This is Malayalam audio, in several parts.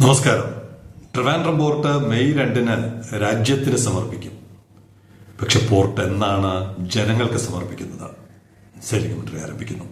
നമസ്കാരം. ട്രിവാൻഡ്രം പോർട്ട് മെയ് രണ്ടിന് രാജ്യത്തിന് സമർപ്പിക്കും. പക്ഷെ പോർട്ട് എന്നാണ് ജനങ്ങൾക്ക് സമർപ്പിക്കുന്നത്. സെലിമെന്ററി ആരംഭിക്കുന്നു.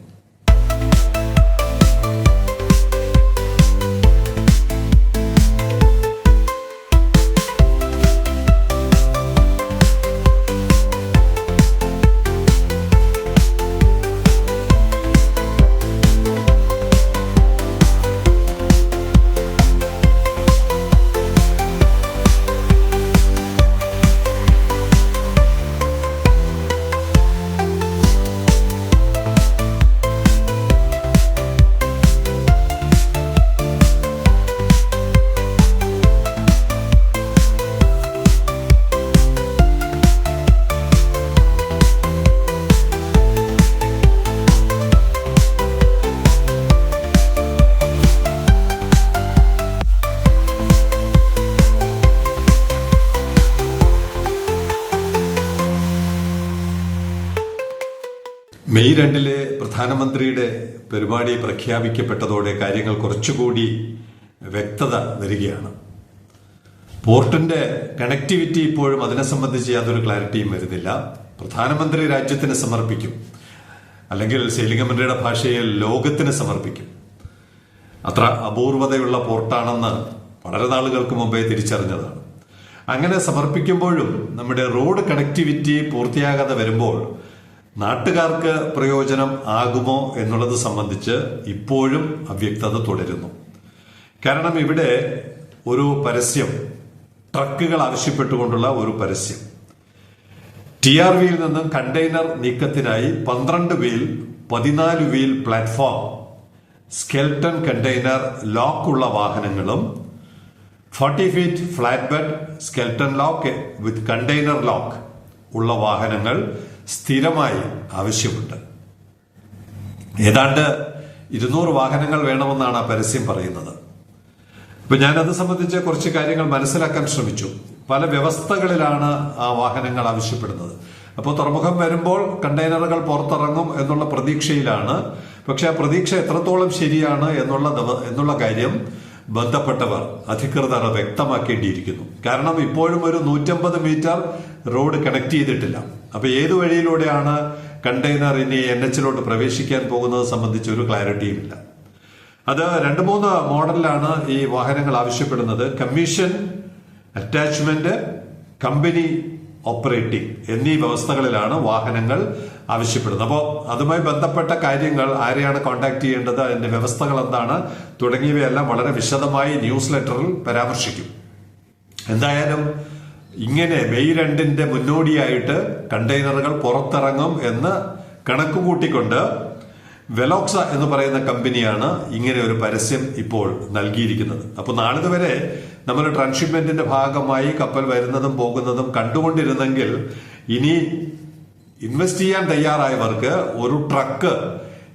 മെയ് രണ്ടിലെ പ്രധാനമന്ത്രിയുടെ പരിപാടി പ്രഖ്യാപിക്കപ്പെട്ടതോടെ കാര്യങ്ങൾ കുറച്ചുകൂടി വ്യക്തത വരികയാണ്. പോർട്ടിന്റെ കണക്ടിവിറ്റി ഇപ്പോഴും അതിനെ സംബന്ധിച്ച് യാതൊരു ക്ലാരിറ്റിയും വരുന്നില്ല. പ്രധാനമന്ത്രി രാജ്യത്തിന് സമർപ്പിക്കും. അല്ലെങ്കിൽ ശൈലികമന്ത്രിയുടെ ഭാഷയിൽ ലോകത്തിന് സമർപ്പിക്കും. അത്ര അപൂർവതയുള്ള പോർട്ടാണെന്ന് വളരെ നാളുകൾക്ക് മുമ്പേ തിരിച്ചറിഞ്ഞതാണ്. അങ്ങനെ സമർപ്പിക്കുമ്പോഴും നമ്മുടെ റോഡ് കണക്ടിവിറ്റി പൂർത്തിയാകാതെ വരുമ്പോൾ നാട്ടുകാർക്ക് പ്രയോജനം ആകുമോ എന്നുള്ളത് സംബന്ധിച്ച് ഇപ്പോഴും അവ്യക്തത തുടരുന്നു. കാരണം ഇവിടെ ഒരു പരസ്യം ട്രക്കുകൾ ആവശ്യപ്പെട്ടുകൊണ്ടുള്ള ഒരു പരസ്യം. ടി ആർ വിയിൽ നിന്നും കണ്ടെയ്നർ നീക്കത്തിനായി പന്ത്രണ്ട് വീൽ പതിനാല് വീൽ പ്ലാറ്റ്ഫോം സ്കെൽട്ടൺ കണ്ടെയ്നർ ലോക്കുള്ള വാഹനങ്ങളും forty feet flat bed skeleton lock with container lock ഉള്ള വാഹനങ്ങൾ സ്ഥിരമായി ആവശ്യമുണ്ട്. ഏതാണ്ട് ഇരുന്നൂറ് വാഹനങ്ങൾ വേണമെന്നാണ് ആ പരസ്യം പറയുന്നത്. അപ്പൊ ഞാൻ അത് സംബന്ധിച്ച് കുറച്ച് കാര്യങ്ങൾ മനസ്സിലാക്കാൻ ശ്രമിച്ചു. പല വ്യവസ്ഥകളിലാണ് ആ വാഹനങ്ങൾ ആവശ്യപ്പെടുന്നത്. അപ്പോൾ തുറമുഖം വരുമ്പോൾ കണ്ടെയ്നറുകൾ പുറത്തിറങ്ങും എന്നുള്ള പ്രതീക്ഷയിലാണ്. പക്ഷെ ആ പ്രതീക്ഷ എത്രത്തോളം ശരിയാണ് എന്നുള്ള എന്നുള്ള കാര്യം ബന്ധപ്പെട്ടവർ അധികൃതർ വ്യക്തമാക്കേണ്ടിയിരിക്കുന്നു. കാരണം ഇപ്പോഴും ഒരു നൂറ്റമ്പത് മീറ്റർ റോഡ് കണക്ട് ചെയ്തിട്ടില്ല. അപ്പൊ ഏത് വഴിയിലൂടെയാണ് കണ്ടെയ്നർ ഇനി എൻ എച്ചിലോട്ട് പ്രവേശിക്കാൻ പോകുന്നത് സംബന്ധിച്ച് ഒരു ക്ലാരിറ്റിയും ഇല്ല അത് രണ്ട് മൂന്ന് മോഡലിലാണ് ഈ വാഹനങ്ങൾ ആവശ്യപ്പെടുന്നത്. കമ്മീഷൻ അറ്റാച്ച്മെന്റ് കമ്പനി ഓപ്പറേറ്റിംഗ് എന്നീ വ്യവസ്ഥകളിലാണ് വാഹനങ്ങൾ ആവശ്യപ്പെടുന്നത്. അപ്പോൾ അതുമായി ബന്ധപ്പെട്ട കാര്യങ്ങൾ ആരെയാണ് കോൺടാക്ട് ചെയ്യേണ്ടത് അതിന്റെ വ്യവസ്ഥകൾ എന്താണ് തുടങ്ങിയവയെല്ലാം വളരെ വിശദമായി ന്യൂസ് ലെറ്ററിൽ പരാമർശിക്കും. എന്തായാലും ഇങ്ങനെ മെയ് രണ്ടിന്റെ മുന്നോടിയായിട്ട് കണ്ടെയ്നറുകൾ പുറത്തിറങ്ങും എന്ന് കണക്കുകൂട്ടിക്കൊണ്ട് വെലോക്സ എന്ന് പറയുന്ന കമ്പനിയാണ് ഇങ്ങനെ ഒരു പരസ്യം ഇപ്പോൾ നൽകിയിരിക്കുന്നത്. അപ്പോൾ നാളിതുവരെ നമ്മൾ ട്രാൻസ്ഷിപ്മെന്റിന്റെ ഭാഗമായി കപ്പൽ വരുന്നതും പോകുന്നതും കണ്ടുകൊണ്ടിരുന്നെങ്കിൽ ഇനി ഇൻവെസ്റ്റ് ചെയ്യാൻ തയ്യാറായവർക്ക് ഒരു ട്രക്ക്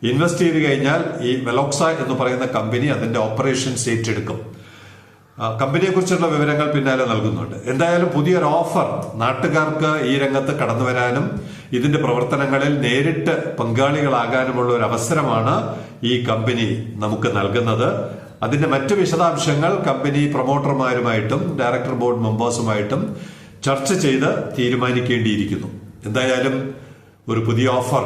ഇൻവെസ്റ്റ് ചെയ്ത് കഴിഞ്ഞാൽ ഈ വെലോക്സ എന്ന് പറയുന്ന കമ്പനി അതിന്റെ ഓപ്പറേഷൻസ് ഏറ്റെടുക്കും. ആ, കമ്പനിയെ കുറിച്ചുള്ള വിവരങ്ങൾ പിന്നാലെ നൽകുന്നുണ്ട്. എന്തായാലും പുതിയൊരു ഓഫർ നാട്ടുകാർക്ക് ഈ രംഗത്ത് കടന്നു വരാനും ഇതിന്റെ പ്രവർത്തനങ്ങളിൽ നേരിട്ട് പങ്കാളികളാകാനുമുള്ള ഒരു അവസരമാണ് ഈ കമ്പനി നമുക്ക് നൽകുന്നത്. അതിന്റെ മറ്റു വിശദാംശങ്ങൾ കമ്പനി പ്രൊമോട്ടർമാരുമായിട്ടും ഡയറക്ടർ ബോർഡ് മെമ്പേഴ്സുമായിട്ടും ചർച്ച ചെയ്ത് തീരുമാനിക്കേണ്ടിയിരിക്കുന്നു. എന്തായാലും ഒരു പുതിയ ഓഫർ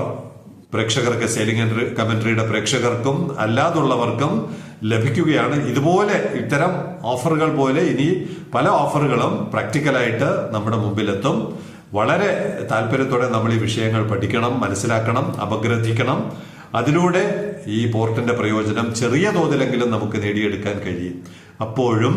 പ്രേക്ഷകർക്ക് സെയിലിംഗ് കമന്ററിയുടെ പ്രേക്ഷകർക്കും അല്ലാതുള്ളവർക്കും ലഭിക്കുകയാണ്. ഇതുപോലെ ഇത്തരം ഓഫറുകൾ പോലെ ഇനി പല ഓഫറുകളും പ്രാക്ടിക്കലായിട്ട് നമ്മുടെ മുമ്പിലെത്തും. വളരെ താല്പര്യത്തോടെ നമ്മൾ ഈ വിഷയങ്ങൾ പഠിക്കണം മനസ്സിലാക്കണം അപഗ്രഥിക്കണം. അതിലൂടെ ഈ പോർട്ടിന്റെ പ്രയോജനം ചെറിയ തോതിലെങ്കിലും നമുക്ക് നേടിയെടുക്കാൻ കഴിയും. അപ്പോഴും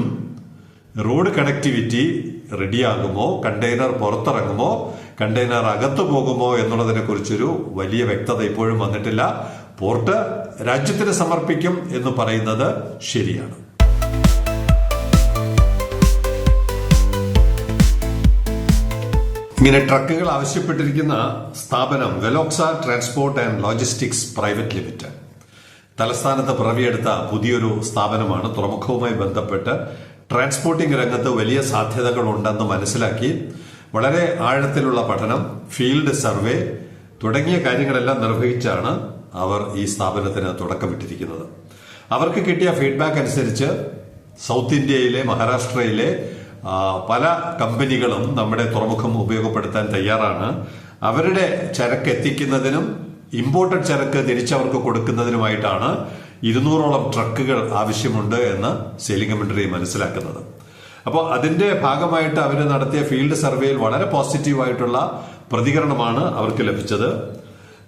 റോഡ് കണക്ടിവിറ്റി റെഡിയാകുമോ? കണ്ടെയ്നർ പുറത്തിറങ്ങുമോ? കണ്ടെയ്നർ അകത്തു പോകുമോ എന്നുള്ളതിനെ കുറിച്ചൊരു വലിയ വ്യക്തത ഇപ്പോഴും വന്നിട്ടില്ല. പോർട്ട് രാജ്യത്തിന് സമർപ്പിക്കും എന്ന് പറയുന്നത് ശരിയാണ്. ഇങ്ങനെ ട്രക്കുകൾ ആവശ്യപ്പെട്ടിരിക്കുന്ന സ്ഥാപനം Velox transport and logistics private limited. തലസ്ഥാനത്ത് പിറവിയെടുത്ത പുതിയൊരു സ്ഥാപനമാണ് തുറമുഖവുമായി ബന്ധപ്പെട്ട് ട്രാൻസ്പോർട്ടിംഗ് രംഗത്ത് വലിയ സാധ്യതകൾ ഉണ്ടെന്ന് മനസ്സിലാക്കി വളരെ ആഴത്തിലുള്ള പഠനം ഫീൽഡ് സർവേ തുടങ്ങിയ കാര്യങ്ങളെല്ലാം നിർവഹിച്ചാണ് അവർ ഈ സ്ഥാപനത്തിന് തുടക്കമിട്ടിരിക്കുന്നത്. അവർക്ക് കിട്ടിയ ഫീഡ്ബാക്ക് അനുസരിച്ച് സൗത്ത് ഇന്ത്യയിലെ മഹാരാഷ്ട്രയിലെ പല കമ്പനികളും നമ്മുടെ തുറമുഖം ഉപയോഗപ്പെടുത്താൻ തയ്യാറാണ്. അവരുടെ ചരക്ക് എത്തിക്കുന്നതിനും ഇമ്പോർട്ടഡ് ചരക്ക് തിരിച്ചവർക്ക് കൊടുക്കുന്നതിനുമായിട്ടാണ് ഇരുന്നൂറോളം ട്രക്കുകൾ ആവശ്യമുണ്ട് എന്ന് സെയിലിംഗ് കമന്ററി മനസ്സിലാക്കുന്നത്. അപ്പോൾ അതിന്റെ ഭാഗമായിട്ട് അവർ നടത്തിയ ഫീൽഡ് സർവേയിൽ വളരെ പോസിറ്റീവായിട്ടുള്ള പ്രതികരണമാണ് അവർക്ക് ലഭിച്ചത്.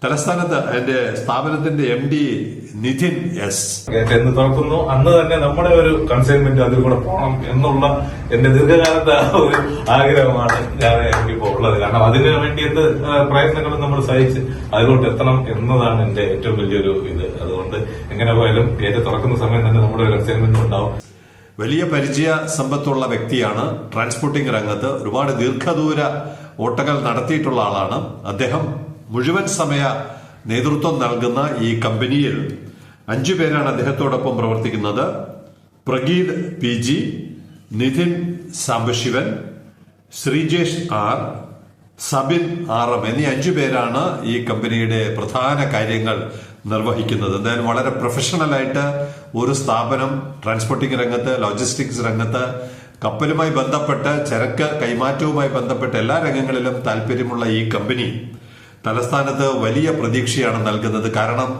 തലസ്ഥാനത്ത് എന്റെ സ്ഥാപനത്തിന്റെ എം ഡി നിതിൻ എസ് എന്ന് തുറക്കുന്നു. അന്ന് തന്നെ നമ്മുടെ ഒരു കൺസൈൻമെന്റ് അതിൽ കൂടെ പോകണം എന്നുള്ള എന്റെ ദീർഘകാലത്തെ ഒരു ആഗ്രഹമാണ് ഞാൻ എനിക്കിപ്പോ ഉള്ളത് കാരണം അതിന് എന്ത് പ്രയത്നങ്ങളും നമ്മൾ സഹിച്ച് അതിലോട്ട് എത്തണം എന്നതാണ് എന്റെ ഏറ്റവും വലിയൊരു ഇത്. അതുകൊണ്ട് എങ്ങനെ പോയാലും പേര് തുറക്കുന്ന സമയം തന്നെ നമ്മുടെ ഒരു കൺസൈൻമെന്റ് ഉണ്ടാവും. വലിയ പരിചയ സമ്പത്തുള്ള വ്യക്തിയാണ്. ട്രാൻസ്പോർട്ടിംഗ് രംഗത്ത് ഒരുപാട് ദീർഘദൂര ഓട്ടകൾ നടത്തിയിട്ടുള്ള ആളാണ്. അദ്ദേഹം മുഴുവൻ സമയ നേതൃത്വം നൽകുന്ന ഈ കമ്പനിയിൽ അഞ്ചു പേരാണ് അദ്ദേഹത്തോടൊപ്പം പ്രവർത്തിക്കുന്നത്. Pragith P G Nithin Sambasivan Sreejesh R Sabin R M എന്നീ അഞ്ചു പേരാണ് ഈ കമ്പനിയുടെ പ്രധാന കാര്യങ്ങൾ നിർവഹിക്കുന്നത്. എന്തായാലും വളരെ പ്രൊഫഷണലായിട്ട് ഒരു സ്ഥാപനം ട്രാൻസ്പോർട്ടിംഗ് രംഗത്ത് ലോജിസ്റ്റിക്സ് രംഗത്ത് കപ്പലുമായി ബന്ധപ്പെട്ട് ചരക്ക് കൈമാറ്റവുമായി ബന്ധപ്പെട്ട് എല്ലാ രംഗങ്ങളിലും താല്പര്യമുള്ള ഈ കമ്പനി തലസ്ഥാനത്ത് വലിയ പ്രതീക്ഷയാണ് നൽകുന്നത്. കാരണം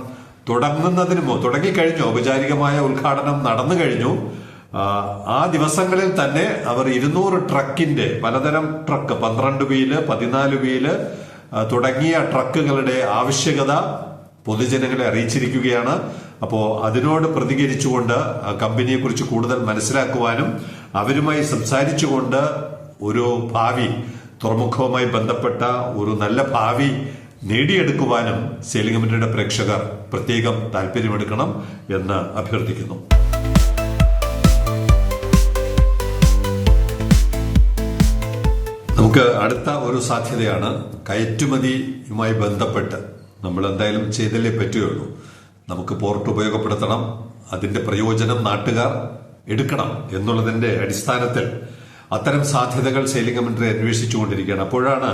തുടങ്ങുന്നതിന് തുടങ്ങിക്കഴിഞ്ഞു. ഔപചാരികമായ ഉദ്ഘാടനം നടന്നു കഴിഞ്ഞു. ആ, ദിവസങ്ങളിൽ തന്നെ അവർ ഇരുന്നൂറ് ട്രക്കിന്റെ പലതരം ട്രക്ക് പന്ത്രണ്ട് വീൽ പതിനാല് വീൽ തുടങ്ങിയ ട്രക്കുകളുടെ ആവശ്യകത പൊതുജനങ്ങളെ അറിയിച്ചിരിക്കുകയാണ്. അപ്പോൾ അതിനോട് പ്രതികരിച്ചുകൊണ്ട് കമ്പനിയെക്കുറിച്ച് കമ്പനിയെ കുറിച്ച് കൂടുതൽ മനസ്സിലാക്കുവാനും അവരുമായി സംസാരിച്ചുകൊണ്ട് ഒരു ഭാവി തുറമുഖവുമായി ബന്ധപ്പെട്ട ഒരു നല്ല ഭാവി നേടിയെടുക്കുവാനും സെയിലിംഗ് കമ്മിറ്റിയുടെ പ്രേക്ഷകർ പ്രത്യേകം താല്പര്യമെടുക്കണം എന്ന് അഭ്യർത്ഥിക്കുന്നു. നമുക്ക് അടുത്ത ഒരു സാധ്യതയാണ് കയറ്റുമതിയുമായി ബന്ധപ്പെട്ട് നമ്മൾ എന്തായാലും ചെയ്തല്ലേ പറ്റുകയുള്ളൂ. നമുക്ക് പോർട്ട് ഉപയോഗപ്പെടുത്തണം അതിന്റെ പ്രയോജനം നാട്ടുകാർ എടുക്കണം എന്നുള്ളതിന്റെ അടിസ്ഥാനത്തിൽ അത്തരം സാധ്യതകൾ സെയിലിംഗ് കമന്ററി അന്വേഷിച്ചുകൊണ്ടിരിക്കുകയാണ്. അപ്പോഴാണ്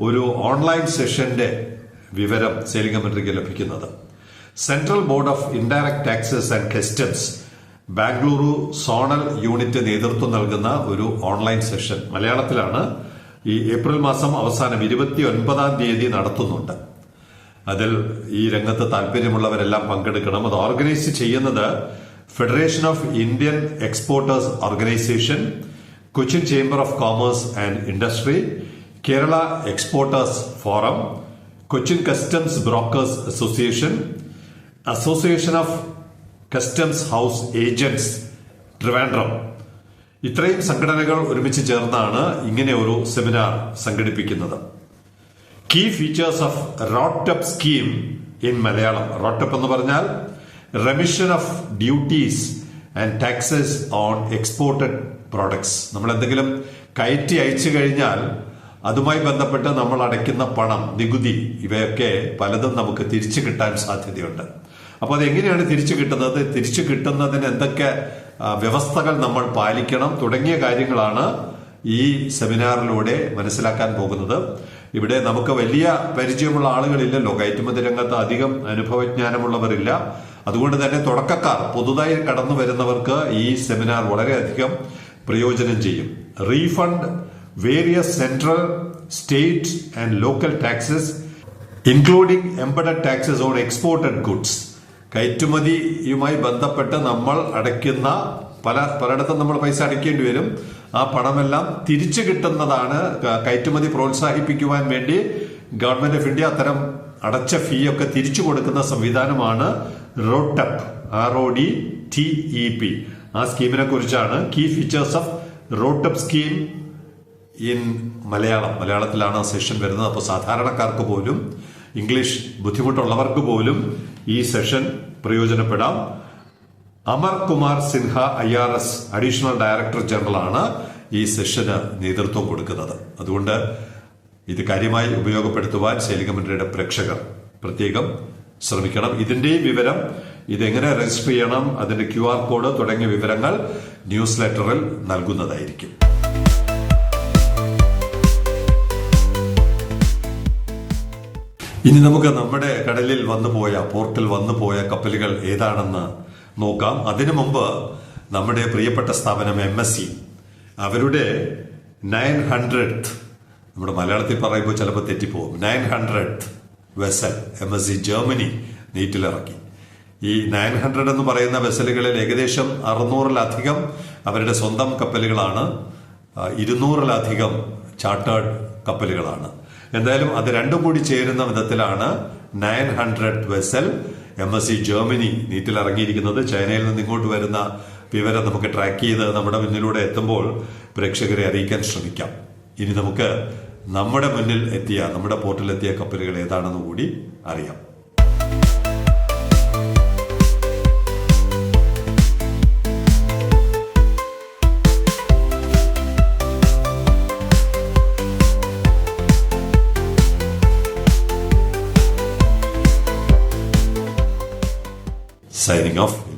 ഒരു ഓൺലൈൻ സെഷന്റെ വിവരം സെയിലിംഗ് കമന്ററിക്ക് ലഭിക്കുന്നത്. Central board of indirect taxes and customs Bengaluru zonal unit നേതൃത്വം നൽകുന്ന ഒരു ഓൺലൈൻ സെഷൻ മലയാളത്തിലാണ് ഈ ഏപ്രിൽ മാസം അവസാനം ഇരുപത്തി ഒൻപതാം തീയതി നടത്തുന്നുണ്ട്. അതിൽ ഈ രംഗത്ത് താല്പര്യമുള്ളവരെല്ലാം പങ്കെടുക്കണം. അത് ഓർഗനൈസ് ചെയ്യുന്നത് federation of Indian exporters organisation Cochin chamber of commerce and industry Kerala exporters forum Cochin customs brokers association association of customs house agents Trivandrum. ഇത്രയും സംഘടനകൾ ഒരുമിച്ച് ചേർന്നാണ് ഇങ്ങനെ ഒരു സെമിനാർ സംഘടിപ്പിക്കുന്നത്. Key features of RoDTEP scheme in Malayalam RoDTEP എന്ന് പറഞ്ഞാൽ remission of duties and taxes on exported products നമ്മൾ എന്തെങ്കിലും കയറ്റി അയച്ചു കഴിഞ്ഞാൽ അതുമായി ബന്ധപ്പെട്ട് നമ്മൾ അടയ്ക്കുന്ന പണം നികുതി ഇവയൊക്കെ പലതും നമുക്ക് തിരിച്ചു കിട്ടാൻ സാധ്യതയുണ്ട്. അപ്പോൾ അതെങ്ങനെയാണ് തിരിച്ചു കിട്ടുന്നത്? തിരിച്ചു കിട്ടുന്നതിന് എന്തൊക്കെ വ്യവസ്ഥകൾ നമ്മൾ പാലിക്കണം തുടങ്ങിയ കാര്യങ്ങളാണ് ഈ സെമിനാറിലൂടെ മനസ്സിലാക്കാൻ പോകുന്നത്. ഇവിടെ നമുക്ക് വലിയ പരിചയമുള്ള ആളുകളില്ലല്ലോ കയറ്റുമതി രംഗത്ത് അധികം അനുഭവജ്ഞാനമുള്ളവരില്ല. അതുകൊണ്ട് തന്നെ തുടക്കക്കാർ പുതുതായി കടന്നു വരുന്നവർക്ക് ഈ സെമിനാർ വളരെയധികം പ്രയോജനം ചെയ്യും. Refund various central state and local taxes including embedded taxes on exported goods കയറ്റുമതിയുമായി ബന്ധപ്പെട്ട് നമ്മൾ അടയ്ക്കുന്ന പല പലയിടത്തും നമ്മൾ പൈസ അടയ്ക്കേണ്ടി വരും. ആ പണമെല്ലാം തിരിച്ചു കിട്ടുന്നതാണ് കയറ്റുമതി പ്രോത്സാഹിപ്പിക്കുവാൻ വേണ്ടി ഗവൺമെന്റ് ഓഫ് ഇന്ത്യ അത്തരം അടച്ച ഫീ ഒക്കെ തിരിച്ചു കൊടുക്കുന്ന സംവിധാനമാണ് RoDTEP R O D T E P ആ സ്കീമിനെ കുറിച്ചാണ് key features of RoDTEP scheme in Malayalam. മലയാളത്തിലാണ് ആ സെഷൻ വരുന്നത്. അപ്പോൾ സാധാരണക്കാർക്ക് പോലും ഇംഗ്ലീഷ് ബുദ്ധിമുട്ടുള്ളവർക്ക് പോലും ഈ session പ്രയോജനപ്പെടാം. Amar Kumar Sinha I R S additional director general ആണ് ഈ സെഷന് നേതൃത്വം കൊടുക്കുന്നത്. അതുകൊണ്ട് ഇത് കാര്യമായി ഉപയോഗപ്പെടുത്തുവാൻ ശൈലികമന്ത്രിയുടെ പ്രേക്ഷകർ പ്രത്യേകം ശ്രമിക്കണം. ഇതിന്റെയും വിവരം ഇതെങ്ങനെ രജിസ്റ്റർ ചെയ്യണം അതിന്റെ ക്യു ആർ കോഡ് തുടങ്ങിയ വിവരങ്ങൾ ന്യൂസ് ലെറ്ററിൽ നൽകുന്നതായിരിക്കും. ഇനി നമുക്ക് നമ്മുടെ കടലിൽ വന്നു പോയ പോർട്ടിൽ വന്നു പോയ കപ്പലുകൾ ഏതാണെന്ന് നോക്കാം. അതിനു മുമ്പ് നമ്മുടെ പ്രിയപ്പെട്ട സ്ഥാപനം എം എസ് സി അവരുടെ നയൻ ഹൺഡ്രഡ് നമ്മുടെ മലയാളത്തിൽ പറയുമ്പോൾ ചിലപ്പോൾ തെറ്റിപ്പോകും nine hundred vessel M S C Germany നീറ്റിലിറക്കി. ഈ നയൻ ഹൺഡ്രഡ് എന്ന് പറയുന്ന വെസലുകളിൽ ഏകദേശം അറുന്നൂറിലധികം അവരുടെ സ്വന്തം കപ്പലുകളാണ്. ഇരുന്നൂറിലധികം ചാർട്ടേഡ് കപ്പലുകളാണ്. എന്തായാലും അത് രണ്ടും കൂടി ചേരുന്ന വിധത്തിലാണ് nine hundred vessel M S C Germany നീറ്റിൽ ഇറങ്ങിയിരിക്കുന്നത്. ചൈനയിൽ നിന്ന് ഇങ്ങോട്ട് വരുന്ന വിവരം നമുക്ക് ട്രാക്ക് ചെയ്ത് നമ്മുടെ മുന്നിലൂടെ എത്തുമ്പോൾ പ്രേക്ഷകരെ അറിയിക്കാൻ ശ്രമിക്കാം. ഇനി നമുക്ക് നമ്മുടെ മുന്നിൽ എത്തിയ നമ്മുടെ പോർട്ടിലെത്തിയ കപ്പലുകൾ ഏതാണെന്ന് കൂടി അറിയാം. saving off